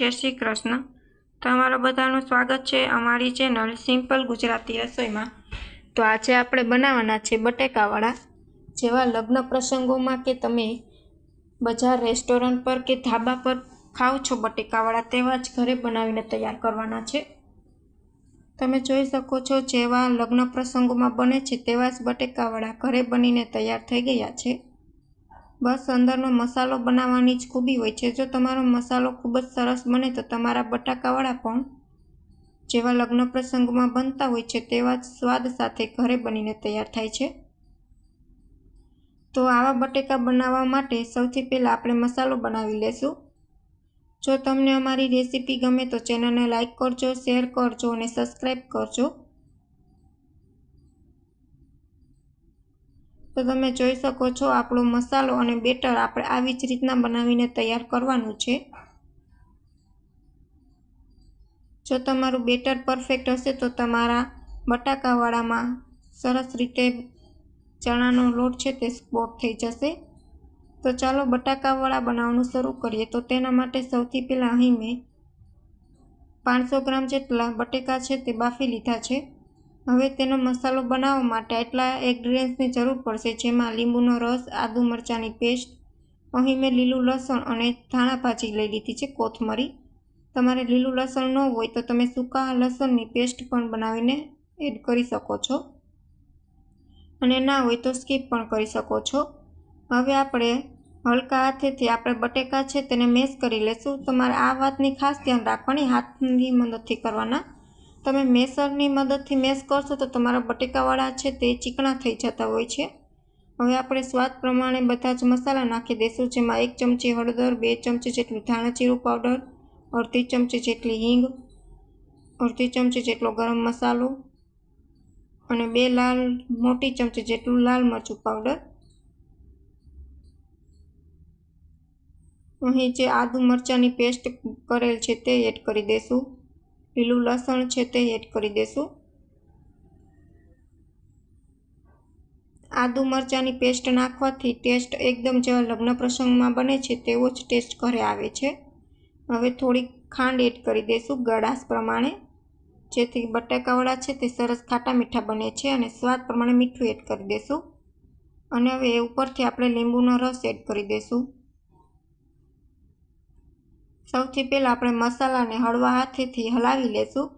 જય શ્રી કૃષ્ણ. તમારા બધાનું સ્વાગત છે અમારી ચેનલ સિમ્પલ ગુજરાતી રસોઈમાં. તો આજે આપણે બનાવવાના છે બટેકાવાળા. જેવા લગ્ન પ્રસંગોમાં કે તમે બજાર, રેસ્ટોરન્ટ પર કે ધાબા પર ખાઓ છો બટેકાવાળા, તેવા જ ઘરે બનાવીને તૈયાર કરવાના છે. તમે જોઈ શકો છો જેવા લગ્ન પ્રસંગોમાં બને છે તેવા જ બટેકાવાળા ઘરે બનીને તૈયાર થઈ ગયા છે. બસ અંદરનો મસાલો બનાવવાની જ ખૂબી હોય છે. જો તમારો મસાલો ખૂબ જ સરસ બને તો તમારા બટાકાવાળા પણ જેવા લગ્ન પ્રસંગમાં બનતા હોય છે તેવા જ સ્વાદ સાથે ઘરે બનીને તૈયાર થાય છે. તો આવા બટેકા બનાવવા માટે સૌથી પહેલાં આપણે મસાલો બનાવી લેશું. જો તમને અમારી રેસીપી ગમે તો ચેનલને લાઇક કરજો, શેર કરજો અને સબસ્ક્રાઈબ કરજો. તો તમે જોઈ શકો છો આપણો મસાલો અને બેટર આપણે આવી જ રીતના બનાવીને તૈયાર કરવાનું છે. જો તમારું બેટર પરફેક્ટ હશે તો તમારા બટાકાવાળામાં સરસ રીતે ચણાનો લોટ છે તે સ્પોટ થઈ જશે. તો ચાલો બટાકાવાળા બનાવવાનું શરૂ કરીએ. તો તેના માટે સૌથી પહેલાં અહીં મેં પાંચસો ગ્રામ જેટલા બટેકા છે તે બાફી લીધા છે. હવે તેનો મસાલો બનાવવા માટે એટલા ઇન્ગ્રીડિયન્ટ્સની જરૂર પડશે, જેમાં લીંબુનો રસ, આદુ મરચાંની પેસ્ટ અહીં મેં લીલું લસણ અને ધાણા ભાજી લઈ લીધી છે, કોથમરી. તમારે લીલું લસણ ન હોય તો તમે સૂકા લસણની પેસ્ટ પણ બનાવીને એડ કરી શકો છો. અને ના હોય તો સ્કીપ પણ કરી શકો છો. હવે આપણે હલકા હાથેથી આપણે બટેકા છે તેને મેશ કરી લેશું. તમારે આ વાતની ખાસ ધ્યાન રાખવાની, હાથની મદદથી કરવાના. તમે મેસરની મદદથી મેસ કરશો તો તમારા બટેકાવાળા છે તે ચીકણા થઈ જતા હોય છે. હવે આપણે સ્વાદ પ્રમાણે બધા જ મસાલા નાખી દઈશું જેમાં એક ચમચી હળદર, બે ચમચી જેટલું ધાણાજીરું પાવડર, અડધી ચમચી જેટલી હિંગ, અડધી ચમચી જેટલો ગરમ મસાલો અને બે લાલ, મોટી ચમચી જેટલું લાલ મરચું પાવડર. અહીં જે આદુ મરચાંની પેસ્ટ કરેલ છે તે એડ કરી દઈશું લીલું લસણ છે તે એડ કરી દઈશું આદુ મરચાંની પેસ્ટ નાખવાથી ટેસ્ટ એકદમ જેવા લગ્ન પ્રસંગમાં બને છે તેવો જ ટેસ્ટ ઘરે આવે છે. હવે થોડીક ખાંડ એડ કરી દઈશું ગળાશ પ્રમાણે. જેથી બટાકાવડા છે તે સરસ ખાટા મીઠા બને છે અને સ્વાદ પ્રમાણે મીઠું એડ કરી દઈશું અને હવે એ ઉપરથી આપણે લીંબુનો રસ એડ કરી દઈશું સૌથી પહેલાં આપણે મસાલાને હળવા હાથેથી હલાવી લેશું.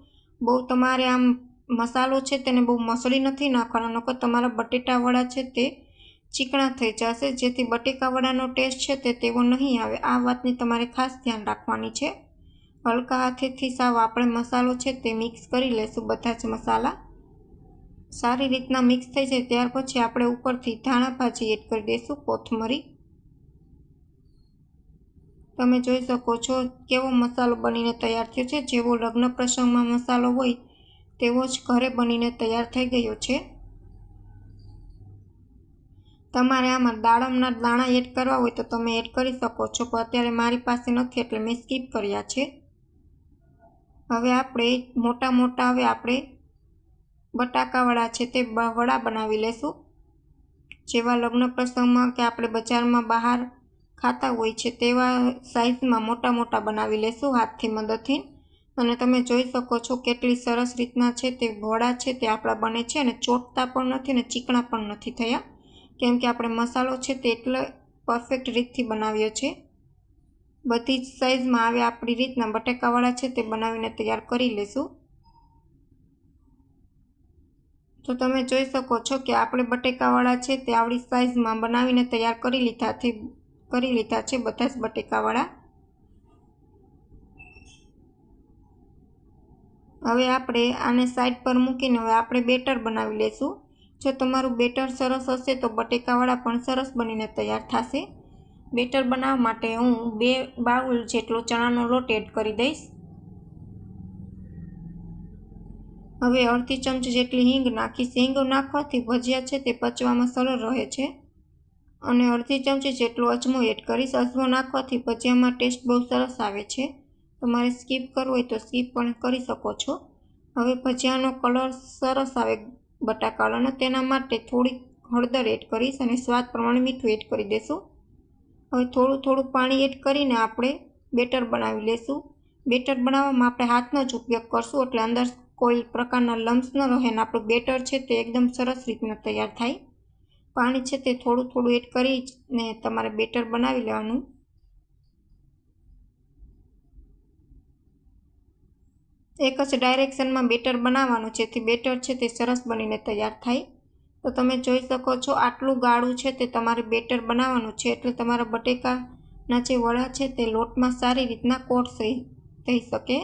બહુ તમારે આમ મસાલો છે તેને બહુ મસળી નથી નાખવાનો, નકર તમારા બટેટાવડા છે તે ચીકણા થઈ જશે. જેથી બટેકાવડાનો ટેસ્ટ છે તે તેવો નહીં આવે. આ વાતની તમારે ખાસ ધ્યાન રાખવાની છે. હલકા હાથેથી સાવ આપણે મસાલો છે તે મિક્સ કરી લેશું બધા જ મસાલા. સારી રીતના મિક્સ થઈ જાય ત્યાર પછી આપણે ઉપરથી ધાણા ભાજી એડ કરી દઈશું કોથમરી. તમે જોઈ શકો છો કેવો મસાલો બનીને તૈયાર થયો છે. જેવો લગ્ન પ્રસંગમાં મસાલો હોય તેવો જ ઘરે બનીને તૈયાર થઈ ગયો છે. તમારે આમાં દાડમના દાણા એડ કરવા હોય તો તમે એડ કરી શકો છો, પણ અત્યારે મારી પાસે નથી એટલે મેં સ્કીપ કર્યા છે. હવે આપણે મોટા મોટા હવે આપણે બટાકાવાળા છે તે વડા બનાવી લેશું. જેવા લગ્ન પ્રસંગમાં કે આપણે બજારમાં બહાર ખાતા હોય છે તેવા સાઇઝમાં મોટા મોટા બનાવી લેશું, હાથથી મદદથી. અને તમે જોઈ શકો છો કેટલી સરસ રીતના છે તે વડા છે તે આપણા બને છે અને ચોટતા પણ નથી અને ચીકણા પણ નથી થયા. કેમ કે આપણે મસાલો છે તે એટલે પરફેક્ટ રીતથી બનાવ્યો છે બધી જ સાઇઝમાં આવે આપણી રીતના બટેકાવાળા છે તે બનાવીને તૈયાર કરી લેશું. તો તમે જોઈ શકો છો કે આપણે બટેકાવાળા છે તે આવડી સાઇઝમાં બનાવીને તૈયાર કરી લીધાથી કરી લીધા છે બધા જ બટેકાવાળા. હવે આપણે આને સાઈડ પર મૂકીને હવે આપણે બેટર બનાવી લઈશું જો તમારું બેટર સરસ હશે તો બટેકાવાળા પણ સરસ બનીને તૈયાર થશે. બેટર બનાવવા માટે હું બે બાઉલ જેટલો ચણાનો લોટ એડ કરી દઈશ. હવે અડધી ચમચી જેટલી હિંગ નાખીશ હિંગ નાખવાથી ભજીયા છે તે પચવામાં સરળ રહે છે. અને અડધી ચમચી જેટલો અજમો એડ કરીશ. અજમો નાખવાથી ભજીયામાં ટેસ્ટ બહુ સરસ આવે છે. તમારે સ્કીપ કરવું હોય તો સ્કીપ પણ કરી શકો છો. હવે ભજીયાનો કલર સરસ આવે બટાકાવાળાનો તેના માટે થોડીક હળદર એડ કરીશ અને સ્વાદ પ્રમાણે મીઠું એડ કરી દઈશું હવે થોડું થોડું પાણી એડ કરીને આપણે બેટર બનાવી લેશું. બેટર બનાવવામાં આપણે હાથનો જ ઉપયોગ કરશું, એટલે અંદર કોઈ પ્રકારના લમ્સ ન રહે ને આપણું બેટર છે તે એકદમ સરસ રીતના તૈયાર થાય. પાણી છે તે થોડું થોડું એડ કરીને તમારે બેટર બનાવી લેવાનું. એક જ ડાયરેક્શનમાં બેટર બનાવવાનું, જેથી બેટર છે તે સરસ બનીને તૈયાર થાય. તો તમે જોઈ શકો છો આટલું ગાળું છે તે તમારે બેટર બનાવવાનું છે, એટલે તમારા બટેકાના જે વડા છે તે લોટમાં સારી રીતના કોટ થઈ શકે.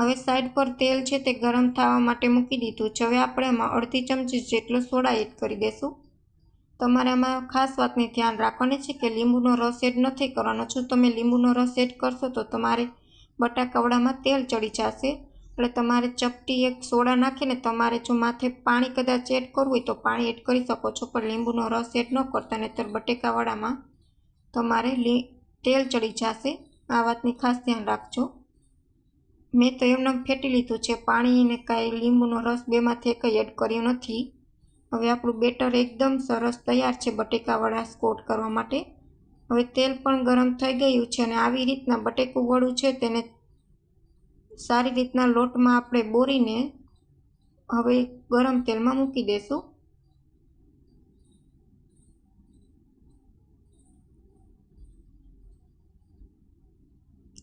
હવે સાઈડ પર તેલ છે તે ગરમ થવા માટે મૂકી દીધું છે. હવે આપણે એમાં અડધી ચમચી જેટલો સોડા એડ કરી દઈશું તમારે આમાં ખાસ વાતની ધ્યાન રાખવાની છે કે લીંબુનો રસ એડ નથી કરવાનો. જો તમે લીંબુનો રસ એડ કરશો તો તમારે બટાકાવડામાં તેલ ચડી જશે. એટલે તમારે ચપટી એક સોડા નાખીને તમારે જો માથે પાણી કદાચ એડ કરવું હોય તો પાણી એડ કરી શકો છો. પણ લીંબુનો રસ એડ ન કરતા, નહીંતર બટેકાવાળામાં તમારે તેલ ચડી જશે. આ વાતની ખાસ ધ્યાન રાખજો. મેં તો એમને ફેટી લીધું છે. પાણી અને કાંઈ લીંબુનો રસ બેમાંથી એક એડ કર્યો નથી. હવે આપણું બેટર એકદમ સરસ તૈયાર છે બટેકાવાળા સ્કોટ કરવા માટે. હવે તેલ પણ ગરમ થઈ ગયું છે અને આવી રીતના બટેકું વળું છે તેને સારી રીતના લોટમાં આપણે બોરીને હવે ગરમ તેલમાં મૂકી દઈશું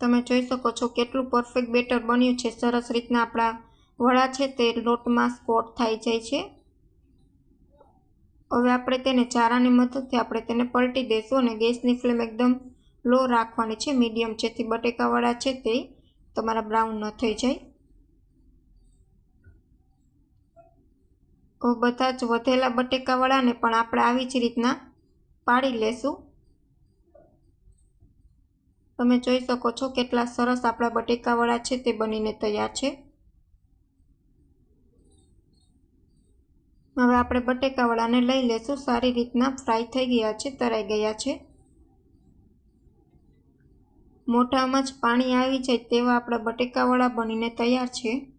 તમે જોઈ શકો છો કેટલું પરફેક્ટ બેટર બન્યું છે. સરસ રીતના આપણા વડા છે તે લોટમાં સ્કોટ થઈ જાય છે. હવે આપણે તેને ચારાની મદદથી આપણે તેને પલટી દઈશું અને ગેસની ફ્લેમ એકદમ લો રાખવાની છે. મીડિયમ જેથી બટેકાવાળા છે તે તમારા બ્રાઉન ન થઈ જાય. બધા જ વધેલા બટેકાવાળાને પણ આપણે આવી જ રીતના પાડી લેશું. તમે જોઈ શકો છો કેટલા સરસ આપણા બટેકાવાળા છે તે બનીને તૈયાર છે. હવે આપણે બટેકાવાળાને લઈ લેશું. સારી રીતના ફ્રાય થઈ ગયા છે, તરાઈ ગયા છે. મોઢામાં જ પાણી આવી જાય તેવા આપણા બટેકાવાળા બનીને તૈયાર છે.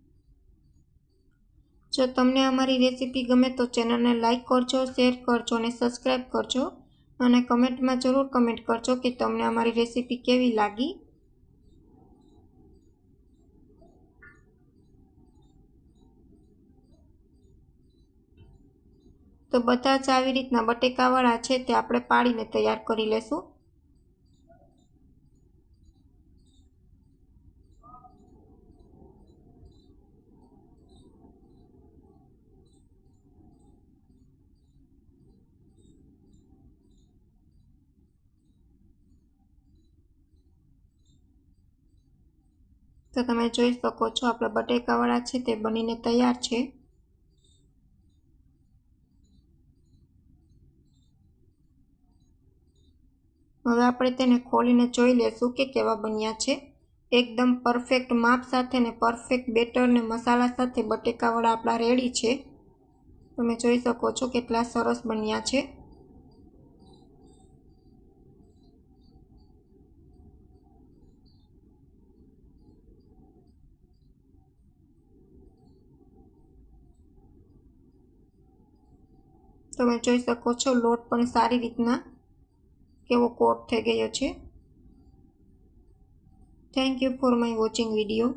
જો તમને અમારી રેસીપી ગમે તો ચેનલને લાઇક કરજો, શેર કરજો અને સબસ્ક્રાઈબ કરજો. અને કમેન્ટમાં જરૂર કમેન્ટ કરજો કે તમને અમારી રેસીપી કેવી લાગી. તો બધા જ આવી રીતના બટેકાવાળા છે તે આપણે પાડીને તૈયાર કરી લેશું. તો તમે જોઈ શકો છો, આપણા બટેકાવાળા છે તે બનીને તૈયાર છે. હવે આપણે તેને ખોલીને જોઈ લેશું કે કેવા બન્યા છે. એકદમ પરફેક્ટ માપ સાથે ને પરફેક્ટ બેટર ને મસાલા સાથે બટેકાવાળા આપણા રેડી છે. તમે જોઈ શકો છો કેટલા સરસ બન્યા છે. તમે જોઈ શકો છો, લોટ પણ સારી રીતના કેવો કોટ થઈ ગયો છે. Thank you for my watching video